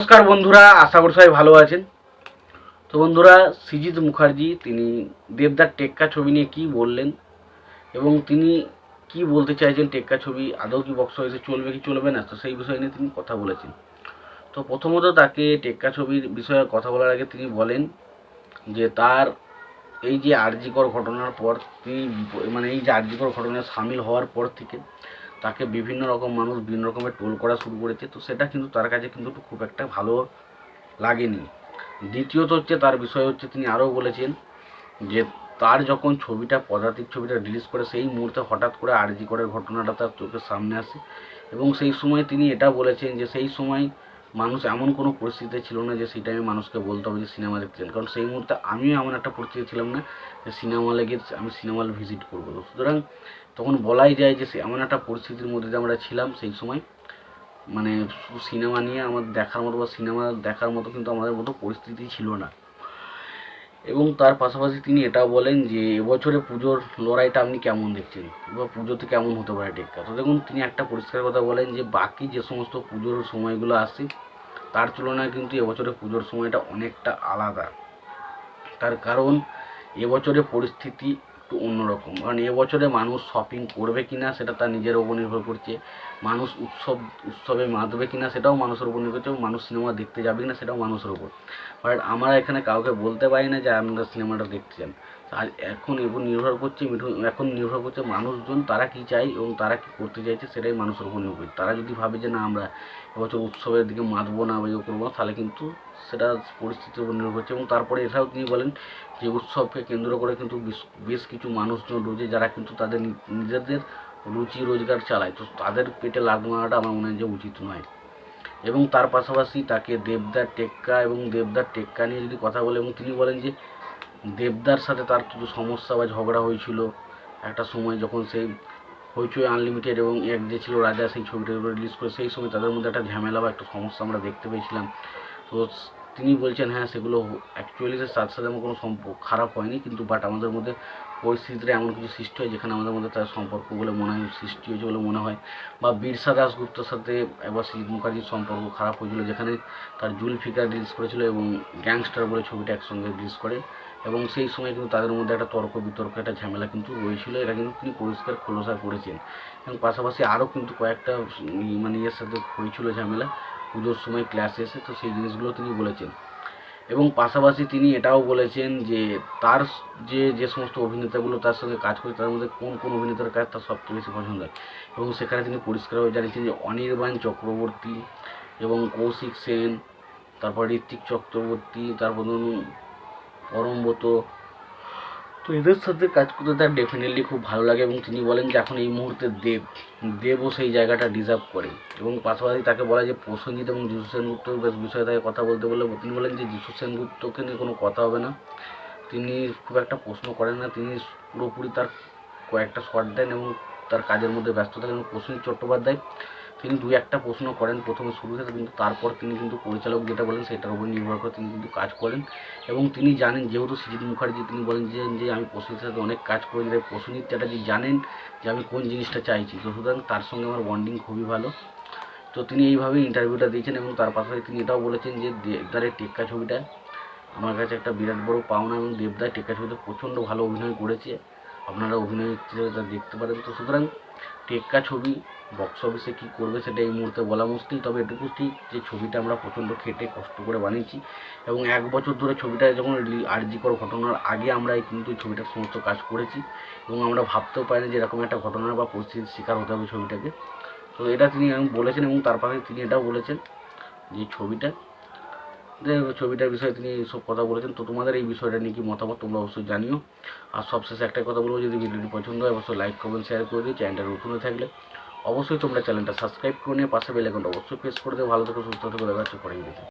নমস্কার বন্ধুরা, আশা করি সবাই ভালো আছেন। তো বন্ধুরা সৃজিত মুখার্জি, তিনি দেবদার টেক্কা ছবি নিয়ে কি বললেন এবং তিনি কি বলতে চাইছেন টেক্কা ছবি? আদৌ কি বক্স অফিসে চলবে কি চলবে না? তো সেই বিষয় নিয়ে তিনি কথা বলেছেন। তো প্রথমত তাকে টেক্কা ছবির বিষয়ে কথা বলার আগে তিনি বলেন যে, তার এই যে আরজিকর ঘটনার পর তিনি মানে এই যে আরজিকর ঘটনায় সামিল হওয়ার পর থেকে তাকে বিভিন্ন রকম মানুষ বিভিন্ন রকমের টোল করা শুরু করেছে, তো সেটা কিন্তু তার কাছে কিন্তু খুব একটা ভালো লাগেনি। দ্বিতীয়ত হচ্ছে তার বিষয় হচ্ছে তিনি আরও বলেছেন যে তার যখন ছবিটা, পদাতিক ছবিটা রিলিজ করে, সেই মুহূর্তে হঠাৎ করে আরজি করার ঘটনাটা তার চোখের সামনে আসে এবং সেই সময় তিনি এটা বলেছেন যে সেই সময় মানুষ এমন কোনো পরিস্থিতিতে ছিল না যে সেই টাইমে মানুষকে বলতে হবে যে সিনেমা দেখতে চান কারণ সেই মুহূর্তে আমিও এমন একটা পরিস্থিতি ছিলাম না যে সিনেমা হলে গিয়ে আমি সিনেমা হল ভিজিট করব। তো সুতরাং তখন বলাই যায় যে এমন একটা পরিস্থিতির মধ্যে যে আমরা ছিলাম সেই সময়। মানে সিনেমা নিয়ে আমার দেখার মতো বা সিনেমা দেখার মতো কিন্তু আমাদের মতো পরিস্থিতি ছিল না। এবং তার পাশাপাশি তিনি এটাও বলেন যে, এবছরে পুজোর লড়াইটা আপনি কেমন দেখছেন? বা পুজোতে কেমন হতে পারে টেক্কা? তো দেখুন, তিনি একটা পরিষ্কার কথা বলেন যে, বাকি যে সমস্ত পুজোর সময়গুলো আসে তার তুলনায় কিন্তু এবছরে পুজোর সময়টা অনেকটা আলাদা। তার কারণ এবছরে পরিস্থিতি একটু অন্যরকম। কারণ এবছরে মানুষ শপিং করবে কি না সেটা তার নিজের ওপর নির্ভর করছে। মানুষ উৎসব, উৎসবে মাতবে কি না সেটাও মানুষের উপর নির্ভর করছে মানুষ সিনেমা দেখতে যাবে কি না সেটাও মানুষের ওপর বাট আমরা এখানে কাউকে বলতে পারি না যে আপনারা সিনেমাটা দেখতে চান আর এখন এরপর নির্ভর করছে এখন নির্ভর করছে মানুষজন, তারা কি চায় এবং তারা কি করতে চাইছে সেটাই মানুষের উপর নির্ভর করছে তারা যদি ভাবে যে না, আমরা এবছর উৎসবের দিকে মাতবো না বা ইয়ে করব না তাহলে কিন্তু সেটা পরিস্থিতির উপর নির্ভর করছে। এবং তারপরে এটাও তিনি বলেন যে উৎসবকে কেন্দ্র করে কিন্তু বেশ কিছু মানুষজন রয়েছে যারা কিন্তু তাদের নিজেদের রুচি রোজগার চালায়। তো তাদের পেটে লাগ মারাটা আমার মনে হয় যে উচিত নয়। এবং তার পাশাপাশি তাকে দেবদার টেক্কা এবং দেবদার টেক্কা নিয়ে যদি কথা বলে, এবং তিনি বলেন যে দেবদার সাথে তার কিছু সমস্যা বা ঝগড়া হয়েছিল। একটা সময় যখন সেই হইচই আনলিমিটেড এবং এক যে ছিল রাজা, সেই ছবিটা রিলিজ করে, সেই সময় তাদের মধ্যে একটা ঝামেলা বা একটা সমস্যা আমরা দেখতে পেয়েছিলাম। তো তিনি বলছেন হ্যাঁ সেগুলো অ্যাকচুয়ালি তার সাথে আমার কোনো সম্পর্ক খারাপ হয়নি, কিন্তু বাট আমাদের মধ্যে পরিস্থিতিটা এমন কিছু সৃষ্টি হয় যেখানে আমাদের মধ্যে তার সম্পর্ক বলে মনে হয়, সৃষ্টি হয়েছে বলে মনে হয়। বা বীরসা দাসগুপ্তর সাথে একবার শ্রী মুখার্জির সম্পর্ক খারাপ হয়েছিল, যেখানে তার জুলফিকার রিলিজ করেছিল এবং গ্যাংস্টার বলে ছবিটা একসঙ্গে রিলিজ করে। এবং সেই সময় কিন্তু তাদের মধ্যে একটা তর্ক বিতর্ক, একটা ঝামেলা কিন্তু রয়েছিল। এটা কিন্তু তিনি পরিষ্কার খোলসা করেছেন। এবং পাশাপাশি আরও কিন্তু কয়েকটা মানে ইয়ের সাথে হয়েছিল ঝামেলা। পুজোর সময় ক্লাস এসে তো সেই জিনিসগুলো তিনি বলেছেন। এবং পাশাপাশি তিনি এটাও বলেছেন যে, তার যে যে সমস্ত অভিনেতাগুলো তার সঙ্গে কাজ করে, তার মধ্যে কোন কোন অভিনেতার কাজ তার সবচেয়ে বেশি পছন্দ হয়? এবং সেখানে তিনি পরিষ্কারভাবে জানিয়েছেন যে, অনির্বাণ চক্রবর্তী এবং কৌশিক সেন, তারপর ঋত্বিক চক্রবর্তী, তারপর ধরুন পরমব্রত তো এদের সাথে কাজ করতে তার ডেফিনেটলি খুব ভালো লাগে এবং তিনি বলেন যে এখন এই মুহূর্তে দেব, দেবও সেই জায়গাটা ডিজার্ভ করে। এবং পাশাপাশি তাকে বলা যে প্রসেনজিৎ এবং যিশু সেনগুপ্তর বেশ বিষয়ে তাকে কথা বলতে বলে, তিনি বলেন যে যিশু সেনগুপ্তকে নিয়ে কোনো কথা হবে না। তিনি খুব একটা প্রশ্ন করেন না, তিনি পুরোপুরি তার কয়েকটা শট দেন এবং তার কাজের মধ্যে ব্যস্ত থাকেন। এবং প্রসেনজিৎ চট্টোপাধ্যায় তিনি দু একটা প্রশ্ন করেন প্রথমে শুরুতে, কিন্তু তারপর তিনি কিন্তু পরিচালক যেটা বলেন সেটার উপর নির্ভর করে তিনি কিন্তু কাজ করেন। এবং তিনি জানেন, যেহেতু সৃজিত মুখার্জি, তিনি বলেন যে যে আমি প্রসেনজিতের সাথে অনেক কাজ করেছি তাই প্রসেনজিৎ চ্যাটার্জি জানেন যে আমি কোন জিনিসটা চাইছি। তো সুতরাং তার সঙ্গে আমার বন্ডিং খুবই ভালো। তো তিনি এইভাবেই ইন্টারভিউটা দিয়েছেন এবং তার পাশাপাশি তিনি এটাও বলেছেন যে, দেবদারের টেক্কা ছবিটা আমার কাছে একটা বিরাট বড় পাওনা এবং দেবদার টেক্কা ছবিতে প্রচণ্ড ভালো অভিনয় করেছে। আপনারা অভিনয় তা দেখতে পারেন তো, সুতরাং টেক্কা ছবি বক্স অফিসে কী করবে সেটা এই মুহূর্তে বলা মুশকিল, তবে এটুকু ঠিক যে ছবিটা আমরা প্রচণ্ড খেটে, কষ্ট করে বানিয়েছি এবং এক বছর ধরে ছবিটা যখন আরজিকর ঘটনার আগে আমরা কিন্তু ছবিটার সমস্ত কাজ করেছি এবং আমরা ভাবতেও পারিনি যে এরকম একটা ঘটনা বা পরিস্থিতির শিকার হতে হবে ছবিটাকে। তো এটা তিনি বলেছেন এবং তার পাশে তিনি এটাও বলেছেন যে ছবিটা যে ছবিটার বিষয়ে তিনি সব কথা বলেছেন, তো তোমাদের এই বিষয়টা নিয়ে কি মতামত তোমরা অবশ্যই জানিও। আর সবশেষে একটাই কথা বলব, যদি ভিডিওটি পছন্দ হয়, অবশ্যই লাইক কমেন্ট শেয়ার করে দিই চ্যানেলটা নতুন থাকলে অবশ্যই তোমরা চ্যানেলটা সাবস্ক্রাইব করে নিয়ে পাশে বেল আইকনটা অবশ্যই প্রেস করে দেবে ভালো থেকো, সুস্থ থেকো, দেখা হচ্ছে পরে ভিডিওতে